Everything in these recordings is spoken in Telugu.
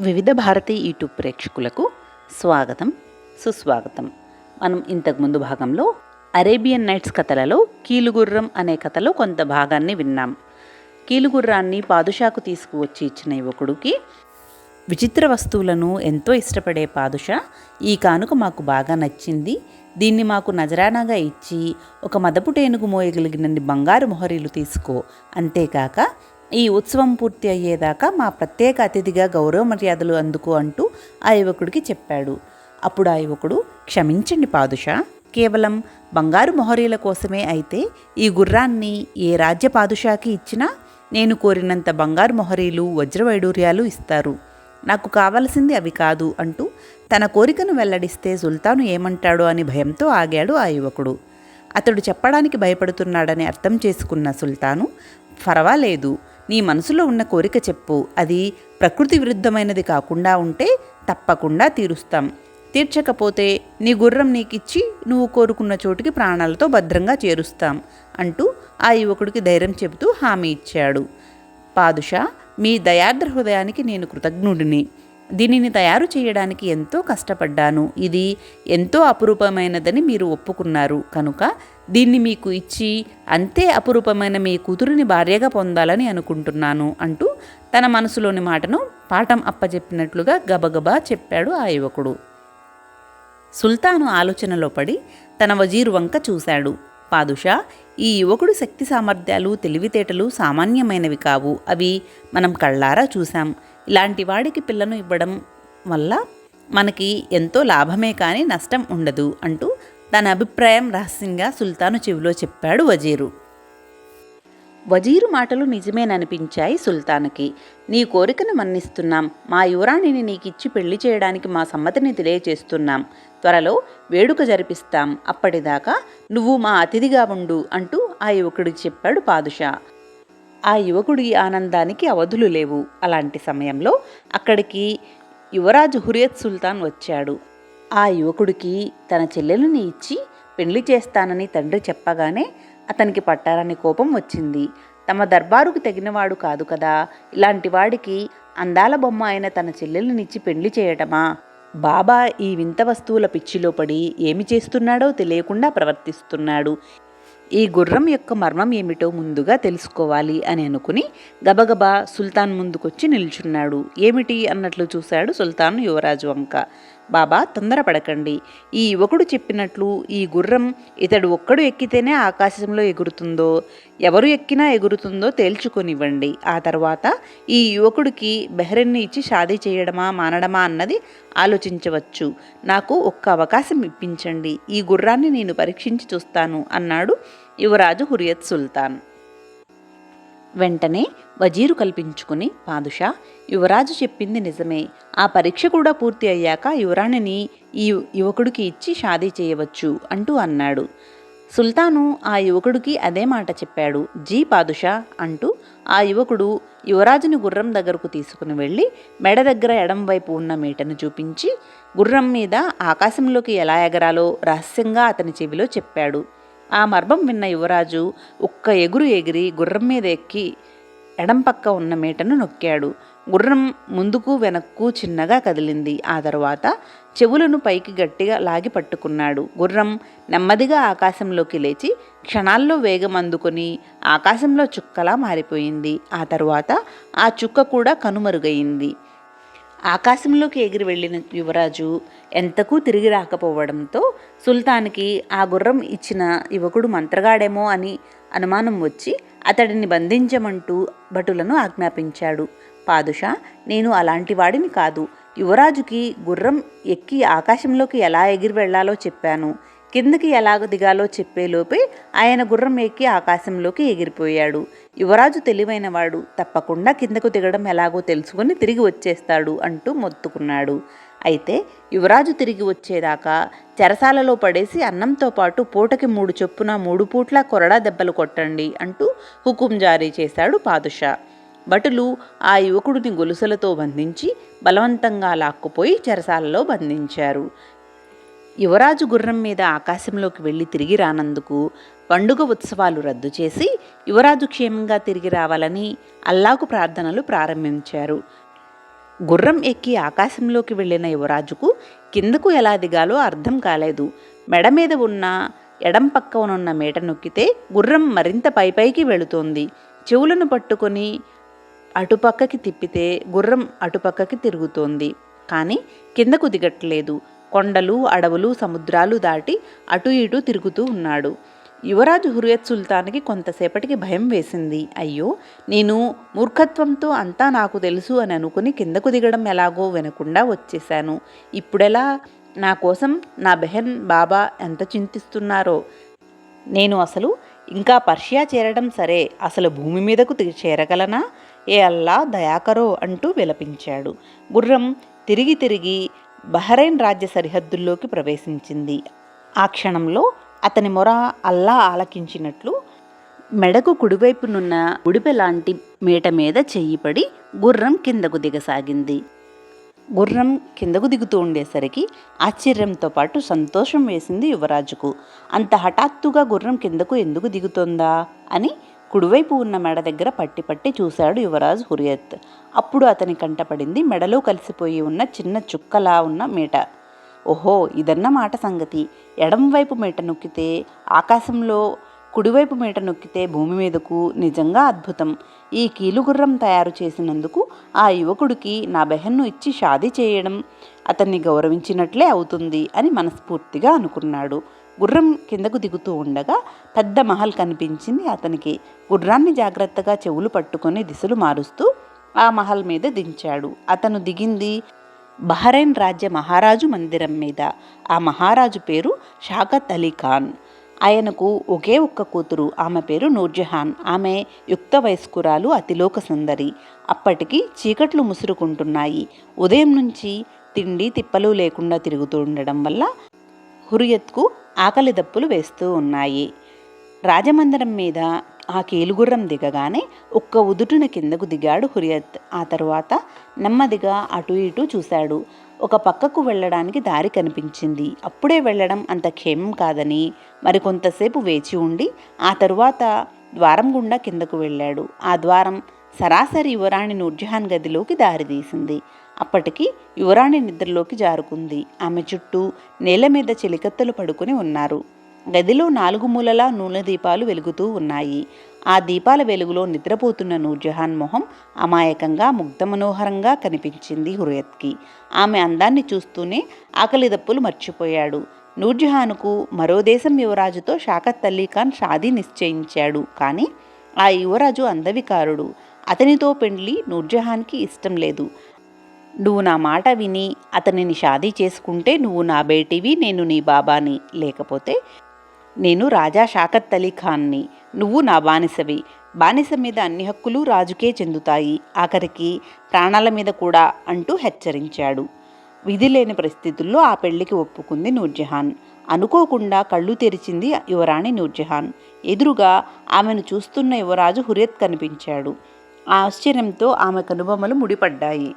వివిధ భారతి యూట్యూబ్ ప్రేక్షకులకు స్వాగతం సుస్వాగతం. మనం ఇంతకుముందు భాగంలో అరేబియన్ నైట్స్ కథలలో కీలుగుర్రం అనే కథలో కొంత భాగాన్ని విన్నాం. కీలుగుర్రాన్ని పాదుషాకు తీసుకువచ్చి ఇచ్చిన యువకుడికి విచిత్ర వస్తువులను ఎంతో ఇష్టపడే పాదుషా ఈ కానుక మాకు బాగా నచ్చింది. దీన్ని మాకు నజరానాగా ఇచ్చి ఒక మదపుటేనుగు మోయగలిగినన్ని బంగారు మొహరీలు తీసుకో. అంతేకాక ఈ ఉత్సవం పూర్తి అయ్యేదాకా మా ప్రత్యేక అతిథిగా గౌరవ మర్యాదలు అందుకు అంటూ ఆ యువకుడికి చెప్పాడు. అప్పుడు ఆ యువకుడు క్షమించండి పాదుషా. కేవలం బంగారు మొహరీల కోసమే అయితే ఈ గుర్రాన్ని ఏ రాజ్య పాదుషాకి ఇచ్చినా నేను కోరినంత బంగారు మొహరీలు వజ్రవైడూర్యాలు ఇస్తారు. నాకు కావలసింది అవి కాదు అంటూ తన కోరికను వెల్లడిస్తే సుల్తాను ఏమంటాడో అని భయంతో ఆగాడు ఆ యువకుడు. అతడు చెప్పడానికి భయపడుతున్నాడని అర్థం చేసుకున్న సుల్తాను పర్వాలేదు. నీ మనసులో ఉన్న కోరిక చెప్పు. అది ప్రకృతి విరుద్ధమైనది కాకుండా ఉంటే తప్పకుండా తీరుస్తాం. తీర్చకపోతే నీ గుర్రం నీకిచ్చి నువ్వు కోరుకున్న చోటుకి ప్రాణాలతో భద్రంగా చేరుస్తాం అంటూ ఆ యువకుడికి ధైర్యం చెబుతూ హామీ ఇచ్చాడు. పాదుషా మీ దయార్ద్ర హృదయానికి నేను కృతజ్ఞుడిని. దీనిని తయారు చేయడానికి ఎంతో కష్టపడ్డాను. ఇది ఎంతో అపురూపమైనదని మీరు ఒప్పుకున్నారు. కనుక దీన్ని మీకు ఇచ్చి అంతే అపురూపమైన మీ కూతురిని భార్యగా పొందాలని అనుకుంటున్నాను అంటూ తన మనసులోని మాటను పాఠం అప్పజెప్పినట్లుగా గబగబా చెప్పాడు ఆ యువకుడు. సుల్తాను ఆలోచనలో పడి తన వజీరు వంక చూశాడు. పాదుషా ఈ యువకుడు శక్తి సామర్థ్యాలు తెలివితేటలు సామాన్యమైనవి కావు. అవి మనం కళ్ళారా చూశాం. లాంటి వాడికి పిల్లను ఇవ్వడం వల్ల మనకి ఎంతో లాభమే కానీ నష్టం ఉండదు అంటూ తన అభిప్రాయం రహస్యంగా సుల్తాను చెవిలో చెప్పాడు వజీరు. వజీరు మాటలు నిజమేననిపించాయి సుల్తాన్కి. నీ కోరికను మన్నిస్తున్నాం. మా యువరాణిని నీకిచ్చి పెళ్ళి చేయడానికి మా సమ్మతిని తెలియచేస్తున్నాం త్వరలో వేడుక జరిపిస్తాం. అప్పటిదాకా నువ్వు మా అతిథిగా ఉండు అంటూ ఆ యువకుడికి చెప్పాడు పాదుషా. ఆ యువకుడి ఆనందానికి అవధులు లేవు. అలాంటి సమయంలో అక్కడికి యువరాజు హురియత్ సుల్తాన్ వచ్చాడు. ఆ యువకుడికి తన చెల్లెలని ఇచ్చి పెళ్ళి చేస్తానని తండ్రి చెప్పగానే అతనికి పట్టారని కోపం వచ్చింది. తమ దర్బారుకు తగినవాడు కాదు కదా. ఇలాంటి వాడికి అందాల బొమ్మ అయిన తన చెల్లెలనిచ్చి పెళ్ళి చేయటమా? బాబా ఈ వింత వస్తువుల పిచ్చిలో పడి ఏమి చేస్తున్నాడో తెలియకుండా ప్రవర్తిస్తున్నాడు. ఈ గుర్రం యొక్క మర్మం ఏమిటో ముందుగా తెలుసుకోవాలి అని అనుకుని గబగబా సుల్తాన్ ముందుకొచ్చి నిల్చున్నాడు. ఏమిటి అన్నట్లు చూశాడు సుల్తాన్ యువరాజు వంక. బాబా తొందరపడకండి. ఈ యువకుడు చెప్పినట్లు ఈ గుర్రం ఇతడు ఒక్కడు ఎక్కితేనే ఆకాశంలో ఎగురుతుందో ఎవరు ఎక్కినా ఎగురుతుందో తేల్చుకొనివ్వండి. ఆ తర్వాత ఈ యువకుడికి బెహ్రెన్ని ఇచ్చి షాదీ చేయడమా మానడమా అన్నది ఆలోచించవచ్చు. నాకు ఒక్క అవకాశం ఇప్పించండి. ఈ గుర్రాన్ని నేను పరీక్షించి చూస్తాను అన్నాడు యువరాజు హురియత్ సుల్తాన్. వెంటనే వజీరు కల్పించుకుని పాదుషా యువరాజు చెప్పింది నిజమే. ఆ పరీక్ష కూడా పూర్తి అయ్యాక యువరాణిని ఈ యువకుడికి ఇచ్చి షాదీ చేయవచ్చు అంటూ అన్నాడు. సుల్తాను ఆ యువకుడికి అదే మాట చెప్పాడు. జీ పాదుషా అంటూ ఆ యువకుడు యువరాజుని గుర్రం దగ్గరకు తీసుకుని వెళ్ళి మెడ దగ్గర ఎడం వైపు ఉన్న మీటను చూపించి గుర్రం మీద ఆకాశంలోకి ఎలా ఎగరాలో రహస్యంగా అతని చెవిలో చెప్పాడు. ఆ మర్మం విన్న యువరాజు ఒక్క ఎగురు ఎగిరి గుర్రం మీద ఎక్కి ఎడం పక్క ఉన్న మీటను నొక్కాడు. గుర్రం ముందుకు వెనక్కు చిన్నగా కదిలింది. ఆ తరువాత చెవులను పైకి గట్టిగా లాగి పట్టుకున్నాడు. గుర్రం నెమ్మదిగా ఆకాశంలోకి లేచి క్షణాల్లో వేగం అందుకొని ఆకాశంలో చుక్కలా మారిపోయింది. ఆ తరువాత ఆ చుక్క కూడా కనుమరుగయింది ఆకాశంలోకి ఎగిరి వెళ్ళిన యువరాజు ఎంతకు తిరిగి రాకపోవడంతో సుల్తాన్కి ఆ గుర్రం ఇచ్చిన యువకుడు మంత్రగాడేమో అని అనుమానం వచ్చి అతడిని బంధించమంటూ భటులను ఆజ్ఞాపించాడు. పాదుషా నేను అలాంటి వాడిని కాదు. యువరాజుకి గుర్రం ఎక్కి ఆకాశంలోకి ఎలా ఎగిరి వెళ్ళాలో చెప్పాను. కిందకి ఎలాగ దిగాలో చెప్పేలోపే ఆయన గుర్రం ఎక్కి ఆకాశంలోకి ఎగిరిపోయాడు. యువరాజు తెలివైనవాడు. తప్పకుండా కిందకు దిగడం ఎలాగో తెలుసుకుని తిరిగి వచ్చేస్తాడు అంటూ మొత్తుకున్నాడు. అయితే యువరాజు తిరిగి వచ్చేదాకా చెరసాలలో పడేసి అన్నంతో పాటు పూటకి మూడు చొప్పున మూడు పూట్ల కొరడా దెబ్బలు కొట్టండి అంటూ హుకుం జారీ చేశాడు పాదుషా. భటులు ఆ యువకుడిని గొలుసులతో బంధించి బలవంతంగా లాక్కుపోయి చెరసాలలో బంధించారు. యువరాజు గుర్రం మీద ఆకాశంలోకి వెళ్ళి తిరిగి రానందుకు పండుగ ఉత్సవాలు రద్దు చేసి యువరాజు క్షేమంగా తిరిగి రావాలని అల్లాకు ప్రార్థనలు ప్రారంభించారు. గుర్రం ఎక్కి ఆకాశంలోకి వెళ్ళిన యువరాజుకు కిందకు ఎలా దిగాలో అర్థం కాలేదు. మెడ మీద ఉన్న ఎడం పక్కనున్న మేట నొక్కితే గుర్రం మరింత పైపైకి వెళుతోంది. చెవులను పట్టుకొని అటుపక్కకి తిప్పితే గుర్రం అటుపక్కకి తిరుగుతోంది. కానీ కిందకు దిగట్లేదు. కొండలు అడవులు సముద్రాలు దాటి అటు ఇటు తిరుగుతూ ఉన్నాడు. యువరాజు హురియత్ సుల్తాన్కి కొంతసేపటికి భయం వేసింది. అయ్యో నేను మూర్ఖత్వంతో అంతా నాకు తెలుసు అని అనుకుని కిందకు దిగడం ఎలాగో వినకుండా వచ్చేశాను. ఇప్పుడెలా? నా కోసం నా బెహన్ బాబా ఎంత చింతిస్తున్నారో. నేను అసలు ఇంకా పర్షియా చేరడం సరే అసలు భూమి మీదకు తి- చేరగలనా? ఏ అల్లా దయాకరో అంటూ విలపించాడు. గుర్రం తిరిగి తిరిగి బహ్రైన్ రాజ్య సరిహద్దుల్లోకి ప్రవేశించింది. ఆ క్షణంలో అతని మొర అల్లా ఆలకించినట్లు మెడకు కుడివైపునున్న ఉడిపె లాంటి మేట మీద చెయ్యి పడి గుర్రం కిందకు దిగసాగింది. గుర్రం కిందకు దిగుతూ ఉండేసరికి ఆశ్చర్యంతో పాటు సంతోషం వేసింది యువరాజుకు. అంత హఠాత్తుగా గుర్రం కిందకు ఎందుకు దిగుతోందా అని కుడివైపు ఉన్న మెడ దగ్గర పట్టి పట్టి చూశాడు యువరాజు హురియత్. అప్పుడు అతని కంటపడింది మెడలో కలిసిపోయి ఉన్న చిన్న చుక్కలా ఉన్న మేట. ఓహో ఇదన్న మాట సంగతి. ఎడంవైపు మేట నొక్కితే ఆకాశంలో కుడివైపు మేట నొక్కితే భూమి మీదకు నిజంగా అద్భుతం. ఈ కీలుగుర్రం తయారు చేసినందుకు ఆ యువకుడికి నా బెహన్ను ఇచ్చి షాదీ చేయడం అతన్ని గౌరవించినట్లే అవుతుంది అని మనస్ఫూర్తిగా అనుకున్నాడు. గుర్రం కిందకు దిగుతూ ఉండగా పెద్ద మహల్ కనిపించింది. అతనికి గుర్రాన్ని జాగ్రత్తగా చెవులు పట్టుకొని దిశలు మారుస్తూ ఆ మహల్ మీద దించాడు. అతను దిగింది బహరైన్ రాజ్య మహారాజు మందిరం మీద. ఆ మహారాజు పేరు షాకత్ అలీ ఖాన్. ఆయనకు ఒకే ఒక్క కూతురు ఆమె పేరు నూర్జహాన్. ఆమె యుక్త వయస్కురాలు అతిలోక సుందరి. అప్పటికి చీకట్లు ముసురుకుంటున్నాయి. ఉదయం నుంచి తిండి తిప్పలు లేకుండా తిరుగుతూ ఉండడం వల్ల హురియత్కు ఆకలి దప్పులు వేస్తూ ఉన్నాయి. రాజమందిరం మీద ఆ కీలుగుర్రం దిగగానే ఒక్క ఉదుటున కిందకు దిగాడు హురియత్. ఆ తరువాత నెమ్మదిగా అటు ఇటు చూశాడు. ఒక పక్కకు వెళ్ళడానికి దారి కనిపించింది. అప్పుడే వెళ్ళడం అంత క్షేమం కాదని మరికొంతసేపు వేచి ఉండి ఆ తరువాత ద్వారం గుండా కిందకు వెళ్ళాడు. ఆ ద్వారం సరాసరి యువరాణి నూర్జహాన్ గదిలోకి దారితీసింది అప్పటికి యువరాణి నిద్రలోకి జారుకుంది. ఆమె చుట్టూ నేల మీద చెలికత్తలు పడుకుని ఉన్నారు. గదిలో నాలుగు మూలలా నూనె దీపాలు వెలుగుతూ ఉన్నాయి. ఆ దీపాల వెలుగులో నిద్రపోతున్న నూర్జహాన్ మొహం అమాయకంగా ముగ్ధ మనోహరంగా కనిపించింది హురియత్కి. ఆమె అందాన్ని చూస్తూనే ఆకలి దప్పులు మర్చిపోయాడు. నూర్జహాన్కు మరో దేశం యువరాజుతో షాకత్ అలీ ఖాన్ షాదీ నిశ్చయించాడు. కానీ ఆ యువరాజు అందవికారుడు. అతనితో పెండ్లి నూర్జహాన్కి ఇష్టం లేదు. నువ్వు నా మాట విని అతనిని షాదీ చేసుకుంటే నువ్వు నా బేటివి నేను నీ బాబాని. లేకపోతే నేను రాజా షాకత్ అలీ ఖాన్ని. నువ్వు నా బానిసవి. బానిస మీద అన్ని హక్కులు రాజుకే చెందుతాయి. ఆఖరికి ప్రాణాల మీద కూడా అంటూ హెచ్చరించాడు. విధి లేని పరిస్థితుల్లో ఆ పెళ్ళికి ఒప్పుకుంది నూర్జహాన్. అనుకోకుండా కళ్ళు తెరిచింది యువరాణి నూర్జహాన్. ఎదురుగా ఆమెను చూస్తున్న యువరాజు హురియత్ కనిపించాడు. ఆ ఆశ్చర్యంతో ఆమె కనుబొమ్మలు ముడిపడ్డాయి.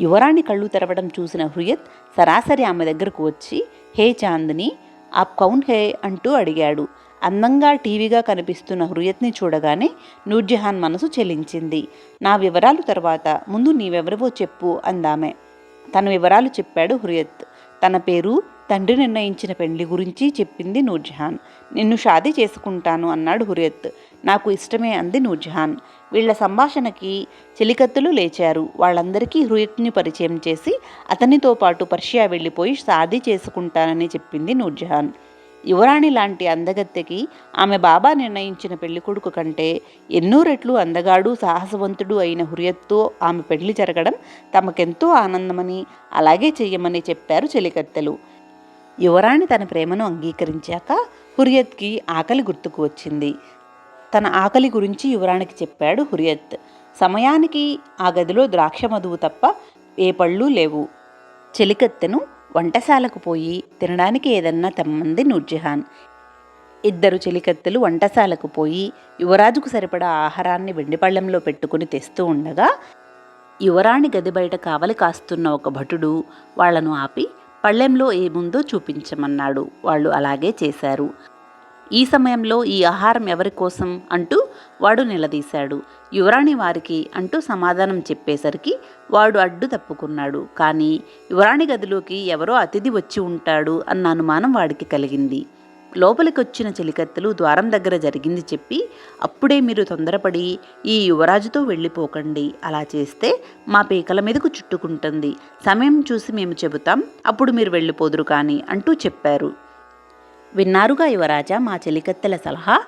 యువరాణి కళ్ళు తెరవడం చూసిన హృయత్ సరాసరి ఆమె దగ్గరకు వచ్చి హే చాందిని! ఆప్ కౌన్ హే అంటూ అడిగాడు. అందంగా టీవీగా కనిపిస్తున్న హురియత్ని చూడగానే నూర్జహాన్ మనసు చెలించింది. నా వివరాలు తర్వాత. ముందు నీవెవరివో చెప్పు అందామె. తన వివరాలు చెప్పాడు హృయత్. తన పేరు తండ్రి నిర్ణయించిన పెళ్ళి గురించి చెప్పింది నూర్జహాన్. నిన్ను షాదీ చేసుకుంటాను అన్నాడు హురియత్ నాకు ఇష్టమే అంది నూర్జహాన్. వీళ్ళ సంభాషణకి చెలికత్తులు లేచారు. వాళ్ళందరికీ హృయత్ని పరిచయం చేసి అతనితో పాటు పర్షియా వెళ్ళిపోయి సాధి చేసుకుంటానని చెప్పింది నూర్జహాన్. యువరాణి లాంటి అందగత్తెకి ఆమె బాబా నిర్ణయించిన పెళ్ళికొడుకు కంటే ఎన్నో రెట్లు అందగాడు సాహసవంతుడు అయిన హురియత్తో ఆమె పెళ్ళి జరగడం తమకెంతో ఆనందమని అలాగే చెయ్యమని చెప్పారు చెలికత్తెలు. యువరాణి తన ప్రేమను అంగీకరించాక హురియత్కి ఆకలి గుర్తుకు వచ్చింది. తన ఆకలి గురించి యువరానికి చెప్పాడు హురియత్. సమయానికి ఆ గదిలో ద్రాక్ష మధువు తప్ప ఏ పళ్ళు లేవు. చెలికత్తెను వంటశాలకు పోయి తినడానికి ఏదన్నా తెమ్మంది నూర్జహాన్. ఇద్దరు చెలికత్తెలు వంటశాలకు పోయి యువరాజుకు సరిపడా ఆహారాన్ని వెండిపళ్ళెంలో పెట్టుకుని తెస్తూ ఉండగా యువరాణి గది బయట కావలి కాస్తున్న ఒక భటుడు వాళ్ళను ఆపి పళ్ళెంలో ఏముందో చూపించమన్నాడు. వాళ్ళు అలాగే చేశారు. ఈ సమయంలో ఈ ఆహారం ఎవరి కోసం అంటూ వాడు నిలదీశాడు. యువరాణి వారికి అంటూ సమాధానం చెప్పేసరికి వాడు అడ్డు తప్పుకున్నాడు. కానీ యువరాణి గదిలోకి ఎవరో అతిథి వచ్చి ఉంటాడు అన్న అనుమానం వాడికి కలిగింది. లోపలికి వచ్చిన చెలికత్తెలు ద్వారం దగ్గర జరిగింది చెప్పి అప్పుడే మీరు తొందరపడి ఈ యువరాజుతో వెళ్ళిపోకండి. అలా చేస్తే మా పీకల మీదకు చుట్టుకుంటుంది. సమయం చూసి మేము చెబుతాం. అప్పుడు మీరు వెళ్ళిపోదురు కానీ అంటూ చెప్పారు. విన్నారుగా యువరాజా మా చెలికత్తెల సలహా?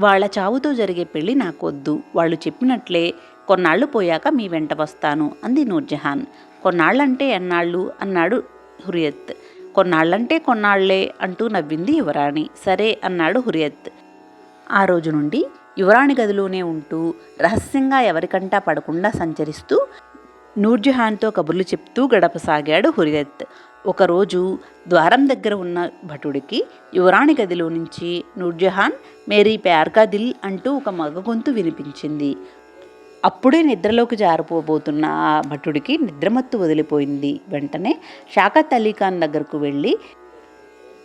వాళ్ళ చావుతో జరిగే పెళ్ళి నాకొద్దు. వాళ్ళు చెప్పినట్లే కొన్నాళ్ళు పోయాక మీ వెంట వస్తాను అంది నూర్జహాన్. కొన్నాళ్ళంటే ఎన్నాళ్ళు? అన్నాడు హురియత్. కొన్నాళ్ళంటే కొన్నాళ్ళే అంటూ నవ్వింది యువరాణి. సరే అన్నాడు హురియత్. ఆ రోజు నుండి యువరాణి గదిలోనే ఉంటూ రహస్యంగా ఎవరికంటా పడకుండా సంచరిస్తూ నూర్జహాన్తో కబుర్లు చెప్తూ గడపసాగాడు హురియత్. ఒకరోజు ద్వారం దగ్గర ఉన్న భటుడికి యువరాణి గదిలో నుంచి నూర్జహాన్ మేరీ ప్యార్కా దిల్ అంటూ ఒక మగ గొంతు వినిపించింది. అప్పుడే నిద్రలోకి జారిపోబోతున్న ఆ భటుడికి నిద్రమత్తు వదిలిపోయింది. వెంటనే షాకత్ అలీఖాన్ దగ్గరకు వెళ్ళి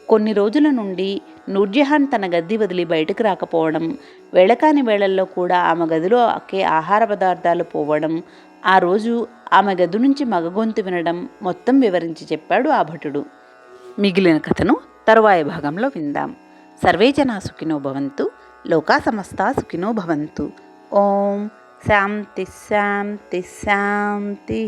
కొన్ని రోజుల నుండి నూర్జహాన్ తన గది వదిలి బయటకు రాకపోవడం వేళకాని వేళల్లో కూడా ఆమె గదిలో అక్కే ఆహార పదార్థాలు పోవడం ఆ రోజు ఆమె గది నుంచి మగ గొంతు వినడం మొత్తం వివరించి చెప్పాడు ఆ భటుడు. మిగిలిన కథను తరువాయ భాగంలో విందాం. సర్వే జనా సుఖినో భవంతు లోకా సమస్త సుఖినో భవంతు. ఓం శాంతి శాంతి శాంతి.